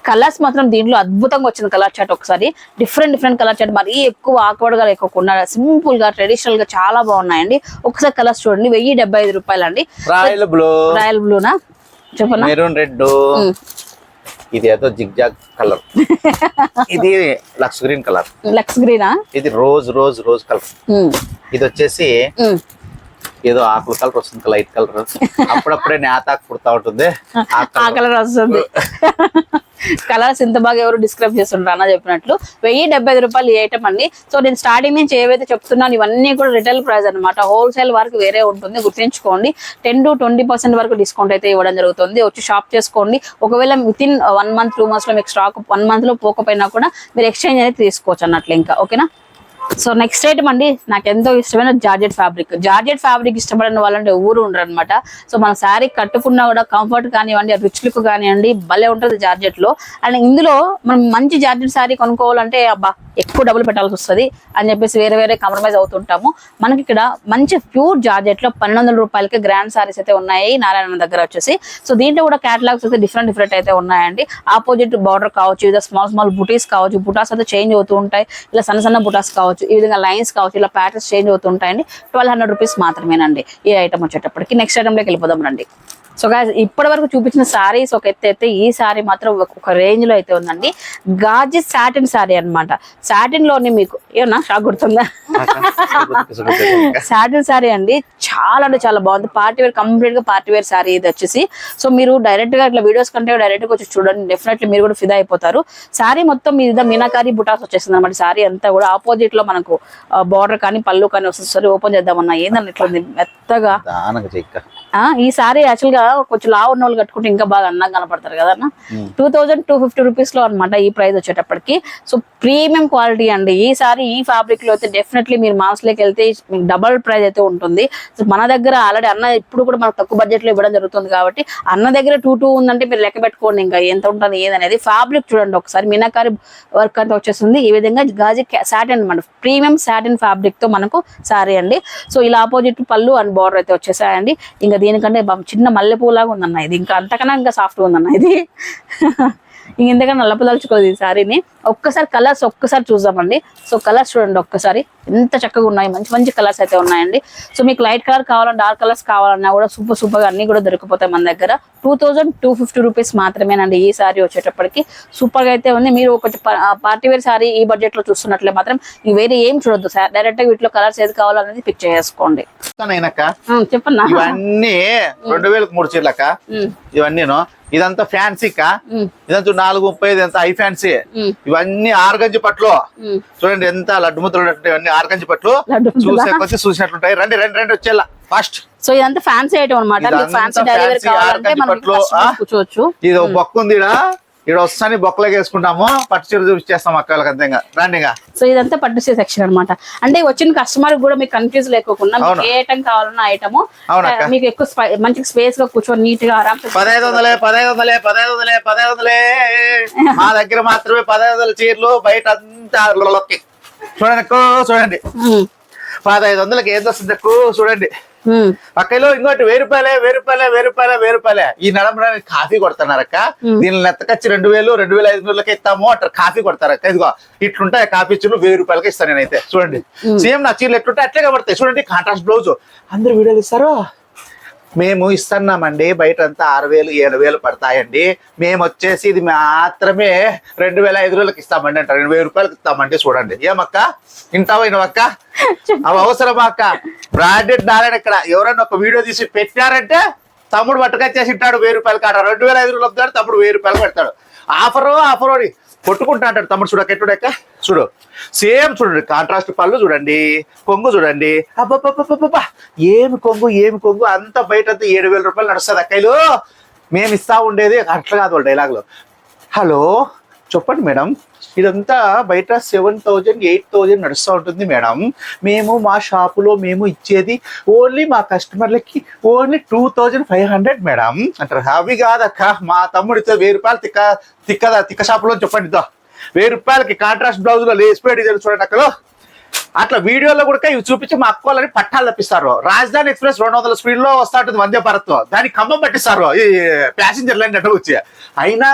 కలర్స్ మాత్రం దీంట్లో అద్భుతంగా వచ్చిన కలర్ చాట్ ఒకసారి. డిఫరెంట్ డిఫరెంట్ కలర్ చాట్ మరీ ఎక్కువ awkward గా లేకోకుండా సింపుల్గా ట్రెడిషనల్గా చాలా బాగున్నాయండి. ఒకసారి కలర్స్ చూడండి. వెయ్యి డెబ్బై ఐదు రూపాయలు అండి రాయల్ బ్లూ. రాయల్ బ్లూనా? చెప్పనా? మెరూన్ రెడ్ ఇది ఏదో జిగ్జాగ్ కలర్. ఇది లక్స్ గ్రీన్ కలర్. లక్స్ గ్రీనా? ఇది రోజ్ రోజ్ రోజ్ కలర్. ఇది వచ్చేసి ఏదో ఆకుల కలర్ వస్తుంది లైట్ కలర్. అప్పుడప్పుడే నేతాకు పుడతా ఉంటుంది. ఆ. కలర్. వస్తుంది. కలర్స్ ఇంత బాగా ఎవరు డిస్క్రైబ్ చేస్తుంటారు అన్న చెప్పినట్లు. వెయ్యి డెబ్బై రూపాయలు ఈ ఐటమ్ అండి. సో నేను స్టార్టింగ్ నుంచి ఏవైతే చెప్తున్నాను ఇవన్నీ కూడా రిటైల్ ప్రైస్ అనమాట హోల్సేల్ వరకు వేరే ఉంటుంది గుర్తుంచుకోండి. టెన్ టు ట్వంటీ పర్సెంట్ వరకు డిస్కౌంట్ అయితే ఇవ్వడం జరుగుతుంది. వచ్చి షాప్ చేసుకోండి. ఒకవేళ within one month two మంత్స్లో మీకు స్టాక్ వన్ మంత్లో పోకపోయినా కూడా మీరు ఎక్స్చేంజ్ అనేది తీసుకోవచ్చు అన్నట్లు ఇంకా. ఓకేనా సో నెక్స్ట్ ఐటమ్ అండి నాకు ఎంతో ఇష్టమైన జార్జెట్ ఫ్యాబ్రిక్. జార్జెట్ ఫ్యాబ్రిక్ ఇష్టపడిన వాళ్ళంటే ఊరు ఉండరు అనమాట సో మన శారీ కట్టుకున్నా కూడా కంఫర్ట్ కానివ్వండి రిచ్ లుక్ కానివ్వండి భలే ఉంటుంది జార్జెట్లో అండ్ ఇందులో మనం మంచి జార్జెట్ శారీ కొనుక్కోవాలంటే అబ్బా ఎక్కువ డబ్బులు పెట్టాల్సి వస్తుంది అని చెప్పేసి వేరే వేరే కాంప్రమైజ్ అవుతుంటాము. మనకి ఇక్కడ మంచి ప్యూర్ జార్జెట్లో పన్నెండు వందల రూపాయలకి గ్రాండ్ సారీస్ అయితే ఉన్నాయి. నారాయణ దగ్గర వచ్చేసి. సో దీంట్లో కూడా క్యాటలాగ్స్ అయితే డిఫరెంట్ డిఫరెంట్ అయితే ఉన్నాయండి. ఆపోజిట్ బార్డర్ కావచ్చు ఇదే స్మాల్ స్మాల్ బుటీస్ కావచ్చు బుటాస్ అయితే చేంజ్ అవుతూ ఉంటాయి. ఇలా సన్న సన్న బుటాస్ కావచ్చు ఈ విధంగా లైన్స్ కావచ్చు ఇలా ప్యాటర్న్స్ చేంజ్ అవుతుంటాయండి. ట్వెల్వ్ హండ్రెడ్ రూపీస్ మాత్రమేనండి ఈ ఐటమ్ వచ్చేటప్పటికి. నెక్స్ట్ ఐటమ్లోకి వెళ్ళిపోదాం రండి. సో గాయస్ ఇప్పటి వరకు చూపించిన శారీస్ ఒక ఎత్తు అయితే ఈ శారీ మాత్రం ఒక- రేంజ్లో అయితే ఉందండి. గాజి సాటిన్ శారీ అన్నమాట. సాటిన్లోని మీకు ఏమన్నా? షాక్ గుర్తుందా సాటిన్ శారీ అండి. చాలా అంటే చాలా బాగుంది. పార్టీ వేర్ కంప్లీట్గా పార్టీ వేర్ సారీ ఇది వచ్చేసి. సో మీరు డైరెక్ట్గా ఇట్లా వీడియోస్ కంటే డైరెక్ట్గా వచ్చి చూడండి. డెఫినెట్లీ మీరు కూడా ఫిదా అయిపోతారు. సారీ మొత్తం మీద మీనాకారి బుటాస్ వచ్చేసింది అనమాట శారీ అంతా కూడా ఆపోజిట్లో మనకు బార్డర్ కానీ పళ్ళు కానీ వస్తుంది. ఓపెన్ చేద్దామన్నా. ఏందని ఇట్లా మెత్తగా దానక చెక్క ఆ ఈ సారీ యాక్చువల్గా కొంచెం లావు ఉన్న వాళ్ళు కట్టుకుంటే ఇంకా బాగా అందంగా కనపడతారు కదా అన్న? టూ థౌజండ్ టూ ఫిఫ్టీ రూపీస్లో అనమాట ఈ ప్రైస్ వచ్చేటప్పటికి. సో ప్రీమియం క్వాలిటీ అండి. ఈ సారీ ఈ ఫ్యాబ్రిక్లో అయితే డెఫినెట్లీ మీరు మాస్లోకి వెళ్తే డబల్ ప్రైస్ అయితే ఉంటుంది. సో మన దగ్గర ఆల్రెడీ అన్న ఇప్పుడు కూడా మనకు తక్కువ బడ్జెట్లో ఇవ్వడం జరుగుతుంది కాబట్టి అన్న దగ్గర టూ టూ ఉందంటే మీరు లెక్క పెట్టుకోండి ఇంకా ఎంత ఉంటుంది ఏదనేది. ఫ్యాబ్రిక్ చూడండి ఒకసారి. మీనాకారి వర్క్ అంతా వచ్చేస్తుంది. ఈ విధంగా గాజీ సాటిన్ అనమాట ప్రీమియం సాటిన్ ఫ్యాబ్రిక్తో మనకు సారీ అండి. సో ఇలా ఆపోజిట్ పళ్ళు అండ్ బార్డర్ అయితే వచ్చేసాయండి. ఇంకా దీనికంటే చిన్న మల్లెపూలాగా ఉందన్న ఇది. ఇంకా అంతకన్నా ఇంకా సాఫ్ట్ ఉందన్న ఇది. ఇంక ఇంతకన్నా నల్లపదలుచుకోదు ఈ శారీని ఒక్కసారి కలర్స్ ఒక్కసారి చూద్దామండి. సో కలర్స్ చూడండి ఒక్కసారి. ఎంత చక్కగా ఉన్నాయి. మంచి మంచి కలర్స్ అయితే ఉన్నాయండి. సో మీకు లైట్ కలర్ కావాలన్నా డార్క్ కలర్స్ కావాలన్నా కూడా సూపర్ సూపర్గా అన్ని కూడా దొరికిపోతాయి మన దగ్గర. Two thousand two fifty rupees మాత్రమేనండి ఈ సారీ వచ్చేటప్పటికి. సూపర్గా అయితే ఉంది. మీరు ఒక పార్టీ వేర్ సారీ ఈ బడ్జెట్లో చూస్తున్నట్లే మాత్రం వేరే ఏం చూడొద్దు. సార్ డైరెక్ట్గా వీటిలో కలర్స్ ఏది కావాలనేది పిక్ చేసుకోండి. చెప్పన్నా. ఇవన్నీ రెండు వేలకు మూడు చీరలక్క? ఉమ్, ఇవన్నీను. ఇదంతా ఫ్యాన్సీకా? ఇదంతా నాలుగు ముప్పై ఐదు ఎంత? ఫ్యాన్సీ? ఇవన్నీ ఆరుగంజి పట్లు. చూడండి ఎంత లడ్డు ముద్దలు ఇవన్నీ ఆరుగంజి పట్లు? చూసే కొద్ది చూసినట్లుంటాయి. రండి రండి రండి వచ్చేలా. ఫాస్ట్ సో ఇదంతా ఫ్యాన్సీ ఐటమ్ అనమాట ఫ్యాన్సీ డెలివరీ కావాలంటే మనం? కూర్చోవచ్చు. ఇది ఒక బొక్క ఉంది ఇక్కడ వస్తాని బొక్కలాగా వేసుకుంటాము. పట్టు చీర చూపించేస్తాం అక్క వాళ్ళకి రండి సో ఇదంతా పట్టు సెక్షన్ అన్నమాట. అంటే వచ్చిన కస్టమర్ కూడా మీకు కన్ఫ్యూజ్ అవును. ఏ ఐటమ్ కావాలన్న ఐటమ్. మీకు ఎక్కువ మంచి స్పేస్గా కూర్చొని నీట్గా పదహైదు వందలే పదహైదు వందలే పదహైదు వందలే పదహైదు వందలే. మా దగ్గర మాత్రమే పదహైదు వందల చీరలు బయట అంతా. చూడండి చూడండి. పదహైదు వందలకి ఏది వస్తుంది అక్క చూడండి. పక్కలో ఇంకోటి వెయ్యి రూపాయలే వెయ్యి రూపాయలే వెయ్యి రూపాయలే వెయ్యి రూపాయలే. ఈ నడమడానికి కాఫీ కొడుతున్నారక్క దీని నెత్తకొచ్చి రెండు వేలు రెండు వేల ఐదు వందలకి ఇస్తాము అంటారు. కాఫీ కొడతారక్క? ఇదిగో ఇట్లుంటాయి కాఫీ చీరలు వెయ్యి రూపాయలకి ఇస్తాను నేనైతే. చూడండి. సేమ్ నా చీరలు ఎట్లుంటే అట్లే కబడతాయి. చూడండి కాంట్రాస్ట్ బ్లౌజ్ అందరు వీడియోలు ఇస్తారు మేము ఇస్తున్నామండి. బయట అంతా ఆరు వేలు ఏడు వేలు పడతాయండి. మేము వచ్చేసి ఇది మాత్రమే రెండు వేల ఐదు వేలకు ఇస్తామండి అంటారు రెండు వేల రూపాయలకి ఇస్తామండి. చూడండి. ఏమక్క? ఇంటావా ఇనవక్క అవి అవసరమా అక్క? బ్రాండెడ్ నారాయణ ఇక్కడ ఎవరైనా ఒక వీడియో తీసి పెట్టారంటే తమ్ముడు పట్టుకొచ్చేసి ఇట్టాడు వెయ్యి రూపాయలు కాడ. రెండు వేల ఐదు రూపాయలు అమ్ముతాడు తమ్ముడు వెయ్యి రూపాయలు పెడతాడు. ఆఫర్ ఆఫర్ కొట్టుకుంటా అంటాడు తమ్ముడు చూడ కెట్టుడెక్క చూడు. సేమ్ చూడండి కాంట్రాస్ట్ పళ్ళు చూడండి కొంగు చూడండి. అబ్బబ్బబ్బబ్బబ్బా ఏమి కొంగు ఏమి కొంగు అంత బయట అంతా ఏడు వేల రూపాయలు నడుస్తుంది అక్కలు మేము ఇస్తా ఉండేది అట్లా కాదు వాళ్ళ డైలాగ్లో హలో చెప్పండి మేడం. ఇదంతా బయట సెవెన్ థౌజండ్ ఎయిట్ థౌజండ్ నడుస్తూ ఉంటుంది మేడం. మేము మా షాపులో మేము ఇచ్చేది ఓన్లీ మా కస్టమర్లకి only two thousand five hundred madam. అంటారు. అవి కాదక్క. మా తమ్ముడితో వెయ్యి రూపాయలు తిక్క తిక్కదా తిక్క షాపులో చెప్పండి ఇదో వెయ్యి రూపాయలకి కాంట్రాస్ట్ బ్లౌజ్లో లేసిపోయి డిజైన్ చూడండి అక్కడ అట్లా వీడియోలో కూడా ఇవి చూపించి మా అక్కోళ్ళని పట్టాలు తప్పిస్తారు. రాజధాని ఎక్స్ప్రెస్ రెండు వందల స్పీడ్లో వస్తా ఉంటుంది వందే భారత్ దానికి ఖమ్మం పట్టిస్తారు. ఈ ప్యాసింజర్లు అన్నట్టు వచ్చి. అయినా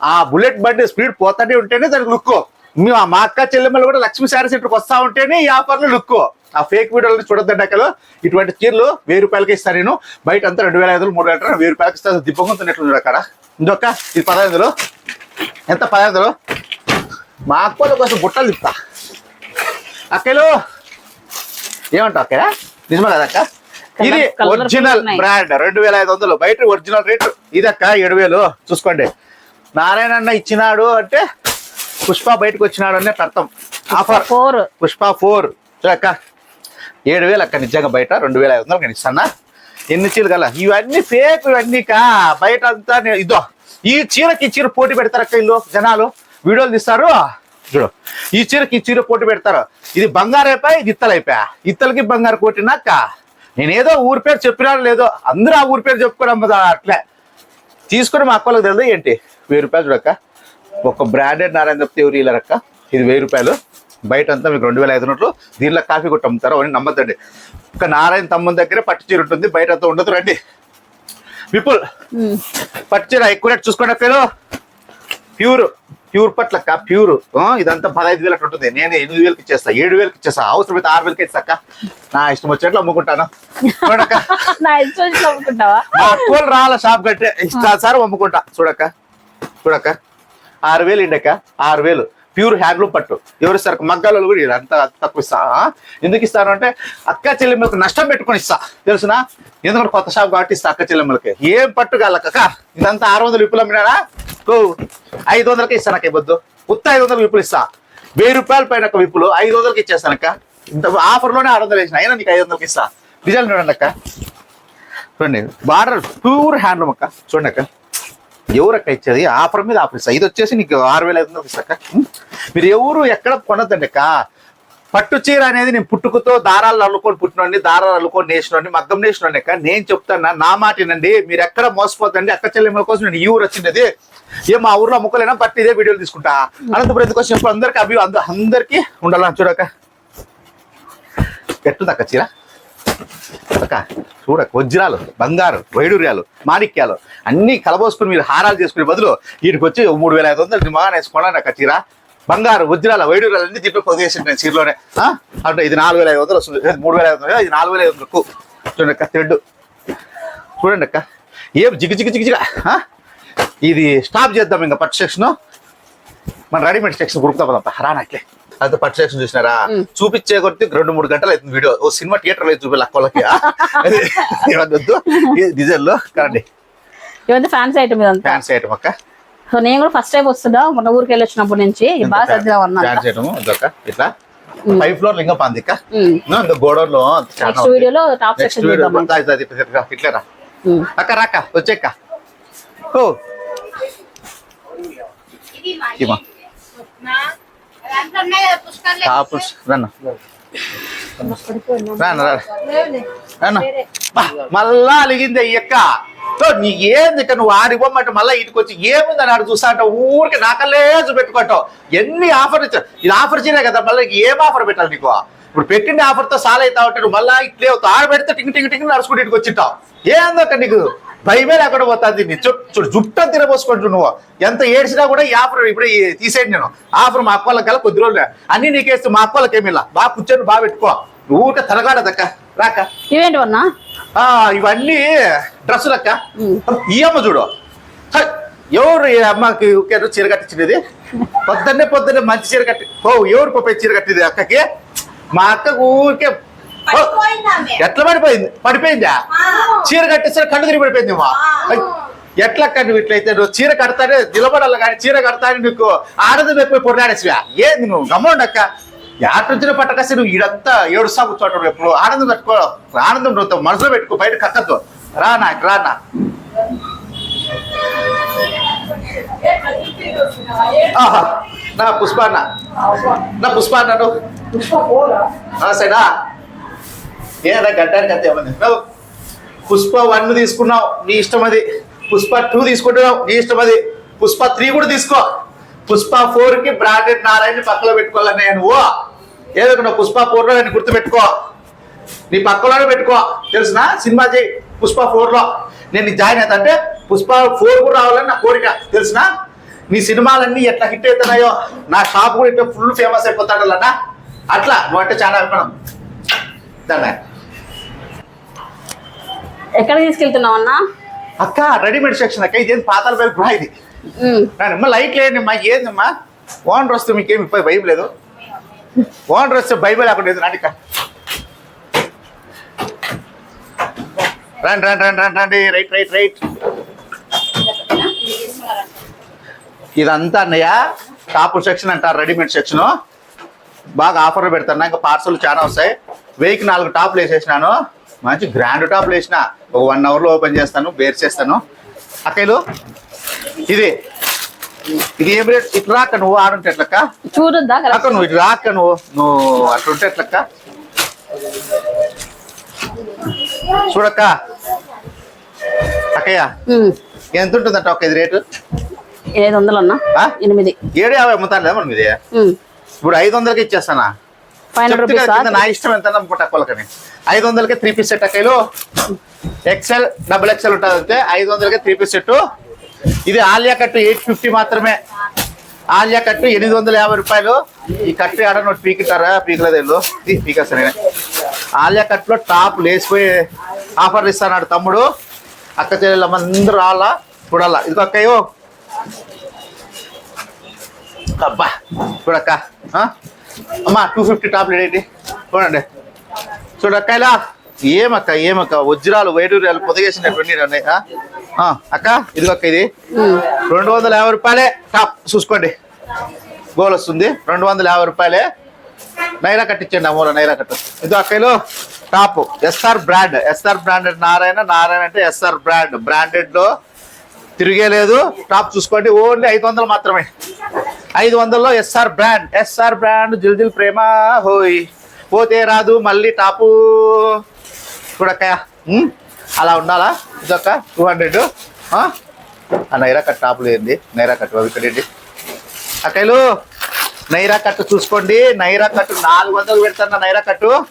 ఆ బుల్లెట్ బండి స్పీడ్ పోతానే ఉంటేనే దానికి లుక్ మేము మా అక్క చెల్లెమ్మలు కూడా లక్ష్మీ శారీ సెంటర్కి వస్తా ఉంటేనే ఈ ఆఫర్లు లుక్ ఆ ఫేక్ వీడియోలు చూడొద్దండి అక్కడ ఇటువంటి చీరలు వెయ్యి రూపాయలకి ఇస్తాను నేను. బయట అంతా రెండు వేల ఐదు వందలు, మూడు వేల వెయ్యి రూపాయలకి ఇస్తాను దిప్పకుంటున్నట్లు చూడు అక్కడ. ఇంకొక ఇది పదహైదులు ఎంత? పదహైదులు మా అక్కోళ్ళ కోసం బుట్టలు తిప్పుతా. అక్కలు? ఏమంటావు అక్క నిజమే కదా అక్క? ఇది ఒరిజినల్. బ్రాండ్ రెండు వేల ఐదు వందలు. బయట ఒరిజినల్ రేట్ ఇది అక్క ఏడు వేలు. చూసుకోండి. నారాయణ అన్న ఇచ్చినాడు అంటే పుష్ప బయటకు వచ్చినాడు అనే అర్థం. ఆఫర్ ఫోర్ పుష్ప ఫోర్ అక్క. ఏడు వేలు అక్క నిజంగా బయట. రెండు వేల ఐదు వందలు కానీ ఇస్తానా ఎన్ని చీరలు కల? ఇవన్నీ ఫేక్ ఇవన్నీ కా. బయట అంతా ఇదో. ఈ చీరకి ఈ చీర పోటీ పెడతారు అక్క వీళ్ళు జనాలు. వీడియోలు తీస్తారు. చూడు. ఈ చీరకి ఈ చీర పోటీ పెడతారు. ఇది బంగారు అయిపోయి ఇది ఇత్తలు అయిపోయా ఇత్తలకి బంగారు కొట్టినాక నేనేదో ఊరి పేరు చెప్పినాను లేదో అందరూ ఆ ఊరి పేరు చెప్పుకోవడం అట్లే. తీసుకుని మా అక్కలకు తెలియదు ఏంటి? వెయ్యి రూపాయలు చూడక్క ఒక బ్రాండెడ్ నారాయణ చెప్తే ఎవరు ఇల్లరక్క ఇది వెయ్యి రూపాయలు. బయట అంతా మీకు రెండు వేల ఐదు నోట్లు దీనిలో కాఫీ కొట్టి అమ్ముతారు. అవన్నీ నమ్మద్దండి. ఒక నారాయణ తమ్ముని దగ్గరే పట్టు చీర ఉంటుంది. బయట అంతా ఉండదు. రండి. విపుల్. పట్టు చీర ఎక్కువ రేట్ చూసుకోండి ప్యూర్. Pure పట్లక్క pure. ఇదంతా పదహైదు వేలకు ఉంటుంది. నేను ఎనిమిది వేలకి ఇచ్చేస్తా ఏడు వేలకి ఇచ్చేస్తా. అవసరమైతే ఆరు వేలకి ఇస్తాక నా ఇష్టం వచ్చేట్లు అమ్ముకుంటాను. అక్కలు రాల షాప్ కట్టే సార్ అమ్ముకుంటా. చూడక్క చూడక్క ఆరు వేలు ఇండక్క ఆరు వేలు. ప్యూర్ హ్యాండ్లూమ్ పట్టు. ఎవరు ఇస్తారు? మగ్గాలు కూడా అంత తక్కువ ఇస్తా. ఎందుకు ఇస్తాను అంటే అక్క చెల్లెమ్మలకు నష్టం పెట్టుకొని ఇస్తా. తెలుసునా? ఎందుకంటే కొత్త షాప్ కాబట్టి ఇస్తా అక్క చెల్లెమ్మలకి? ఏం పట్టు కాలక్క ఇదంతా ఆరు వందలు విప్పులు అమ్మినాడా ఐదు వందలకి ఇస్తాను అక్క ఇవ్వద్దు ఉత్త ఐదు వందలు విప్పులు ఇస్తా. వెయ్యి రూపాయల పైన ఒక విప్పులు ఐదు వందలకి ఇచ్చేస్తానక్క ఇంత ఆఫర్లోనే ఆరు వందలు వేసిన. అయినా నీకు ఐదు వందలకి ఇస్తా. డిజైన్ చూడండి అక్క. చూడండి బార్డర్ ప్యూర్ హ్యాండ్లూమ్ అక్క. చూడండి అక్క. ఎవరక్క ఇచ్చేది ఆఫర్ మీద ఆఫర్ ఇస్తా. ఇది వచ్చేసి నీకు ఆరు వేల ఐదు వందలు ఇస్తాక మీరు ఎవరు ఎక్కడ కొనద్దండి అక్క? పట్టు చీర అనేది నేను పుట్టుకతో దారాలు అల్లుకొని పుట్టినండి దారాలు అల్లుకొని నేసినండి మగ్గం నేసినండి అక్క. నేను చెప్తాను నా మాటినండి మీరు ఎక్కడ మోసపోతండి? అక్క చెల్లెమ్మల కోసం నేను ఈ ఊరు వచ్చినది ఏ మా ఊర్లో అమ్ముకోలేనా? బట్ ఇదే వీడియోలు తీసుకుంటా. అనంతపురం ఎందుకు వచ్చినప్పుడు అందరికీ అవి అందరికీ ఉండాలని చూడక ఎట్టుంది అక్క చీర? ఒక చూడ వజ్రాలు బంగారు వైడూర్యాలు మాణిక్యాలు అన్నీ కలబోసుకుని మీరు హారాలు చేసుకునే బదులు వీటికి వచ్చి మూడు వేల ఐదు వందలు మగా వేసుకోవాలని అక్క చీర బంగారు వజ్రాల వైడూర్యాలు అన్ని తిప్పి పొదిగేసి నేను చీరలోనే. అంటే ఇది నాలుగు వేల ఐదు వందలు వస్తుంది. మూడు వేల ఐదు వందలు ఇది నాలుగు వేల ఐదు వందలు చూడండి అక్క థ్రెడ్. చూడండి అక్క ఏం జిగి జిగి జిగి జిగా ఇది స్టాప్ చేద్దాం ఇంకా పట్టు సెక్షన్. మన రెడీమేడ్ సెక్షన్ గురుకుతా పోదాం రానట్లే అంత పట్టు సెక్షన్ చూసినారా చూపించే కొద్ది రెండు మూడు గంటలు అవుతుంది వీడియో. ఓ సినిమా థియేటర్లో చూపి లక్కలకి ఏమన్నొద్దు డిజైన్లో కరండి ఇవంతా ఫ్యాన్సీ ఐటమ్ ఇదంతా. ఫ్యాన్సీ ఐటమ్ అక్క. సో నేను కూడా ఫస్ట్ టైం వస్తున్నా మొన్న ఊరికి వెళ్ళి వచ్చినప్పటి నుంచి బాగా సర్దిగా ఉన్నా ఫ్యాన్సీ ఐటమ్? ఇదొక ఇట్లా? ఫైవ్ ఫ్లోర్ లింగ పాందిక. ఇంకా గోడౌన్లో చాలా నెక్స్ట్ వీడియోలో టాప్ సెక్షన్ చూద్దాం. ఇట్లేరా ఉమ్. అక్క రాక్క వచ్చేక్క ఓ ఇమా మళ్ళా అలిగింది అయ్యక్క. నీ ఏంది ఇక నువ్వు ఆడిపోమంటే మళ్ళీ ఇటుకొచ్చి వచ్చి ఏముందని ఆడు చూస్తా అంటే ఊరికి నాకల్లే చూపెట్టుకోవటం ఎన్ని ఆఫర్ ఇచ్చా ఇది ఆఫర్ చేయలే కదా మళ్ళీ ఏం ఆఫర్ పెట్టాలి నీకు? ఇప్పుడు పెట్టింది ఆఫర్తో సాల్ అవుతా ఉంటాడు మళ్ళీ ఇట్లే అవుతావు. ఆడ పెడితే టింగ్ టింగ్ టింగ్ నడుచుకుంటూ ఇటుకు వచ్చింటావు ఏందక్క నీకు? భయమే లేకుండా పోతుంది. నీ చూడు జుట్టు తిరబోసుకుంటు నువ్వు. ఎంత ఏడ్చినా కూడా ఈ ఆఫర్ ఇప్పుడే తీసేయండి నేను. ఆఫర్ మా అక్క వాళ్ళకి కొద్ది రోజులు. అన్ని నీకేస్తే మా అక్క ఇలా. బాగా కూర్చొని బాగా పెట్టుకో. ఊరికే తలగాడదక్క రాక ఇవేంటి అన్నా ఆ ఇవన్నీ డ్రెస్సులక్క ఈ అమ్మ చూడు. ఎవరు ఈ అమ్మకి ఊరికే చీర కట్టించినది? పొద్దున్నే పొద్దున్నే మంచి చీర కట్టి ఓ ఎవరు పోయి చీర కట్టింది అక్కకి? మా అక్కకు ఊరికే. ఎట్లా పడిపోయింది? పడిపోయిందా? చీర కట్టేసరి కళ్ళు తిరిగి పడిపోయిందేమో అయ్, ఎట్లా కట్టు ఇట్లయితే నువ్వు చీర కడతానే నిలబడాలి కానీ చీర కడతానే నీకు ఆనందం ఎక్కువ పొడినాడేసివా ఏంది నువ్వు? గమ్మండక్క యాటుంచిన పట్టకసి నువ్వు ఈడంతా ఏడుస్తా కూర్చోటం ఎప్పుడు ఆనందం పెట్టుకో ఆనందం నువ్వు మనసులో పెట్టుకో బయట కక్కద్దు. రా నా రా నా. ఆహా, నా పుష్ప అన్న. నా పుష్ప అన్నాడు సరేనా ఏదైనా గడ్డానికి అంతే ఏమన్నా పుష్ప వన్ తీసుకున్నావు నీ ఇష్టం అది. పుష్ప టూ తీసుకుంటున్నావు నీ ఇష్టం అది. పుష్ప త్రీ కూడా తీసుకో. పుష్ప ఫోర్కి బ్రాండెడ్ నారాయణ పక్కలో పెట్టుకోవాలని నువ్వు ఏదో నువ్వు పుష్ప ఫోర్లో నేను గుర్తు పెట్టుకో నీ పక్కలోనే పెట్టుకో. తెలుసునా? సినిమా చేయి. పుష్ప ఫోర్లో. నేను జాయిన్ అవుతా అంటే పుష్ప ఫోర్ కూడా రావాలని నా కోరిక. తెలుసునా? నీ సినిమాలన్నీ ఎట్లా హిట్ అవుతున్నాయో? నా షాప్ కూడా ఇట్లా ఫుల్ ఫేమస్ అయిపోతాడు అట్లా నువ్వు అంటే చాలా అభిమానం. దాన్ని ఎక్కడ తీసుకెళ్తున్నావు అన్న? అక్క రెడీమేడ్ సెక్షన్ అక్క ఇదేం పాతాల పేరు గృహ ఇది. నానమ్మ లైట్ లేదమ్మా ఏందమ్మా? ఓనర్ వస్తే మీకేమి ఇప్పుడు భయం లేదు? ఓనర్ వస్తే బైబిల్ అక్కడ లేదు నాటిక రండి రండి రండి రండి రండి రైట్ రైట్ రైట్. ఇదంతా అన్నయ్య టాప్ సెక్షన్ అంటారు రెడీమేడ్ సెక్షన్. బాగా ఆఫర్లు పెడతాను ఇంకా పార్సల్ చాలా వస్తాయి. వెయ్యికి నాలుగు టాప్లు వేసేసినాను. మంచి గ్రాండ్ టాప్లు వేసిన ఒక వన్ అవర్లో ఓపెన్ చేస్తాను బేర్ చేస్తాను. అక్కలు ఇది ఇది ఏం రేట్? ఇట్లా రాక నువ్వు ఆడుంటే ఎట్లక్క? చూడొద్దా అక్క నువ్వు ఇటు రాక నువ్వు నువ్వు అట్లుంటే ఎట్లక్క? చూడక్క. అక్కయ్య. ఎంత ఉంటుందంట ఒక ఇది రేటు? ఎనిమిది వందలు అన్న? ఎనిమిది. ఏడు యాభై అమ్ముతాను లేదా మనం ఇది. ఇప్పుడు ఐదు వందలకి ఇచ్చేస్తానా? ఫైవ్ హండ్రెడ్ రూపీస్ నా ఇష్టం ఎంత అమ్ముకుంటా కొలకని. ఐదు వందలకి త్రీ పీస్ సెట్ అక్కలు ఎక్సెల్ డబుల్ ఎక్సెల్ ఉంటుంది అంతే ఐదు వందలకి త్రీ పీస్ సెట్ ఇది ఆలియా కట్టు ఎయిట్ ఫిఫ్టీ మాత్రమే. ఆలియా కట్టు ఎనిమిది వందల యాభై రూపాయలు. ఈ కట్టు ఆడ నోటి పీకిటారా? పీకలేదు వీళ్ళు ఇది పీకేస్తా నేనే. ఆలియా కట్టులో టాప్ లేచిపోయి ఆఫర్లు ఇస్తాడు తమ్ముడు. అక్క చెల్లెళ్ళ అందరూ రావాలా చూడాలా. ఇదిగో అక్కయ్యో. అబ్బా చూడక్క? అమ్మా టూ ఫిఫ్టీ టాబ్లెట్ ఏంటి? చూడండి. చూడక్క ఇలా. ఏమక్క ఏమక్క? వజ్రాలు వైడూర్యాలు పొదగేసినటువంటి అన్నీ, ఆ? అక్క ఇదిగొక్క ఇది. రెండు వందల యాభై రూపాయలే. టాప్ చూసుకోండి. గోల్ వస్తుంది. రెండు వందల యాభై రూపాయలే. నైరా కట్టించండి అమ్మూల నైరా కట్టు ఇది అక్కలు top. SR brand. SR branded Narayana. Narayana అంటే ఎస్ఆర్ బ్రాండ్. బ్రాండెడ్లో తిరిగేలేదు టాప్ చూసుకోండి. ఓన్లీ ఐదు వందలు మాత్రమే. ఐదు వందల్లో ఎస్ఆర్ బ్రాండ్ ఎస్ఆర్ బ్రాండ్ జిల్ జిల్ ప్రేమ హోయ్. పోతే రాదు మళ్ళీ టాపు. చూడక్క అలా ఉండాలా? ఇదొక్క టూ హండ్రెడ్ ఆ? నైరా కట్ టాపు ఏంది? నైరా కట్ అవి ఇక్కడ అక్కలు నైరా కట్టు చూసుకోండి. నైరా కట్టు నాలుగు వందలు పెడతాను నైరా కట్టు.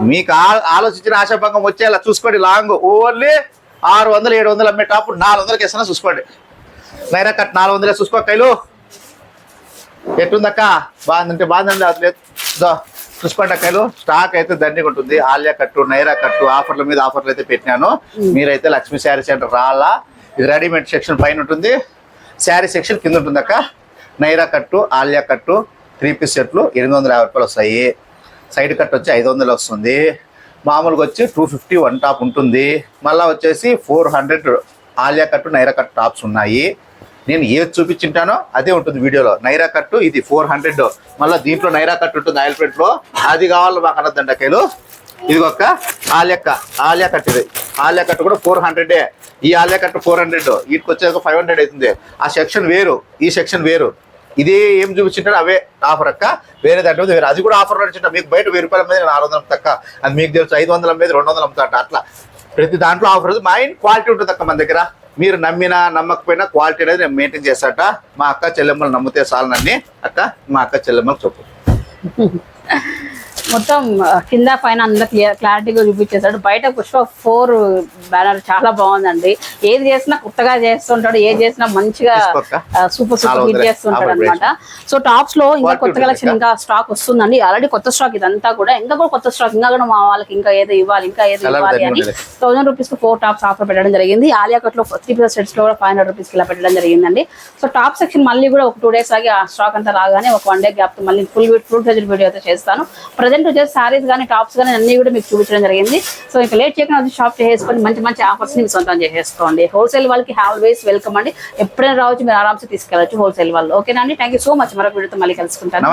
మీకు ఆ- ఆలోచించిన ఆశాభంగం వచ్చేలా చూసుకోండి. లాంగ్ ఓన్లీ ఆరు వందలు ఏడు వందలు అమ్మే టాపు నాలుగు వందలకి ఇస్తున్నా చూసుకోండి. నైరా కట్ నాలుగు వందలే చూసుకో కైలు ఎట్లుందక్క బాగుందంటే బాగుందండి అది చూసుకోండి అక్కలు స్టాక్ అయితే దండిగా ఉంటుంది. ఆలియా కట్టు నైరా కట్టు ఆఫర్ల మీద ఆఫర్లు అయితే పెట్టినాను. మీరైతే లక్ష్మీ శారీ సెంటర్ రాలా. ఇది రెడీమేడ్ సెక్షన్ పైన ఉంటుంది. శారీ సెక్షన్ కింద ఉంటుంది అక్క నైరా కట్టు ఆలియా కట్టు త్రీ పీస్ సెట్లు ఎనిమిది వందల యాభై రూపాయలు వస్తాయి. సైడ్ కట్ వచ్చి ఐదు వందలు వస్తుంది. మామూలుగా వచ్చి టూ ఫిఫ్టీ వన్ టాప్ ఉంటుంది. మళ్ళీ వచ్చేసి ఫోర్ హండ్రెడ్ ఆలియా కట్టు నైరా కట్ టాప్స్ ఉన్నాయి. నేను ఏది చూపించింటానో అదే ఉంటుంది వీడియోలో. నైరా కట్టు ఇది ఫోర్ హండ్రెడ్ మళ్ళీ దీంట్లో నైరా కట్టు ఉంటుంది ఆయిల్ ప్రింట్లో అది కావాలి మాకు అన్నదండకాయలు ఇది ఒక ఆలియక్క ఆలియా కట్ ఇది. ఆలియా కట్టు కూడా ఫోర్ హండ్రెడే ఈ ఆలియా కట్టు ఫోర్ హండ్రెడ్ వీటికి వచ్చేది ఫైవ్ హండ్రెడ్ అవుతుంది. ఆ సెక్షన్ వేరు ఈ సెక్షన్ వేరు. ఇదే ఏం చూపించింటాడు? అవే ఆఫర్ అక్క. వేరే దాంట్లో వేరే అది కూడా ఆఫర్ నడిచింట మీకు బయట వెయ్యి రూపాయల మీద నేను ఆరు వందలు తక్క అది మీకు తెలుసు. ఐదు వందల మీద రెండు వందలు అమ్ముతా అట్లా. ప్రతి దాంట్లో ఆఫర్ మా ఇన్ క్వాలిటీ ఉంటుంది అక్క మన దగ్గర. మీరు నమ్మినా నమ్మకపోయినా క్వాలిటీ అనేది నేను మెయింటైన్ చేస్తాట. మా అక్క చెల్లెమ్మలు నమ్మితే చాలనని అక్క మా అక్క చెల్లెమ్మలు చెప్పు. మొత్తం కింద పైన అంత క్లియర్ క్లారిటీగా చూపించేశాడు. బయట పుష్ప ఫోర్ బ్యానర్ చాలా బాగుందండి. ఏది చేసినా కొత్తగా చేస్తుంటాడు ఏది చేసినా మంచిగా. Super super hit. చేస్తుంటాడు. అనమాట సో టాప్స్లో ఇంకా కొత్త కలెక్షన్ ఇంకా స్టాక్ వస్తుందండి. ఆల్రెడీ కొత్త స్టాక్ ఇదంతా కూడా. ఇంకా కూడా కొత్త స్టాక్. ఇంకా కూడా మా వాళ్ళకి ఇంకా ఏదో ఇవ్వాలి ఇంకా ఏదో ఇవ్వాలి అని. థౌసండ్ రూపీస్కి ఫోర్ టాప్స్ ఆఫర్ పెట్టడం జరిగింది. ఆలియా కట్లో త్రీ పీస్ సెట్స్లో కూడా ఫైవ్ హండ్రెడ్ రూపీస్ ఇలా పెట్టడం జరిగిందండి. సో టాప్ సెక్షన్ మళ్ళీ కూడా ఒక టూ డేస్ ఆగి ఆ స్టాక్ అంతా రాగానే ఒక వన్ డే గ్యాప్ మళ్ళీ ఫుల్ ఫుల్ ఫ్లెజ్డ్ వీడియో అయితే చేస్తాను. ప్రజెంట్ ప్రజెంట్ వచ్చేసి సారీస్ కానీ టాప్స్ కానీ అన్ని కూడా మీకు చూపించడం జరిగింది. సో ఇంకా లేట్ చేయకుండా వచ్చి షాప్ చేసుకొని మంచి మంచి ఆఫర్స్ని మీ సొంతం చేసేసుకోండి. హోల్సేల్ వాళ్ళకి ఆల్వేస్ వెల్కమ్ అండి. ఎప్పుడైనా రావచ్చు మీరు ఆరామ్స్ తీసుకెళ్ళచ్చు హోల్సేల్ వాళ్ళు. ఓకేనా అండి? థ్యాంక్ యూ సో మచ్ మరొక వీడియోతో మళ్ళీ కలుసుకుంటాను.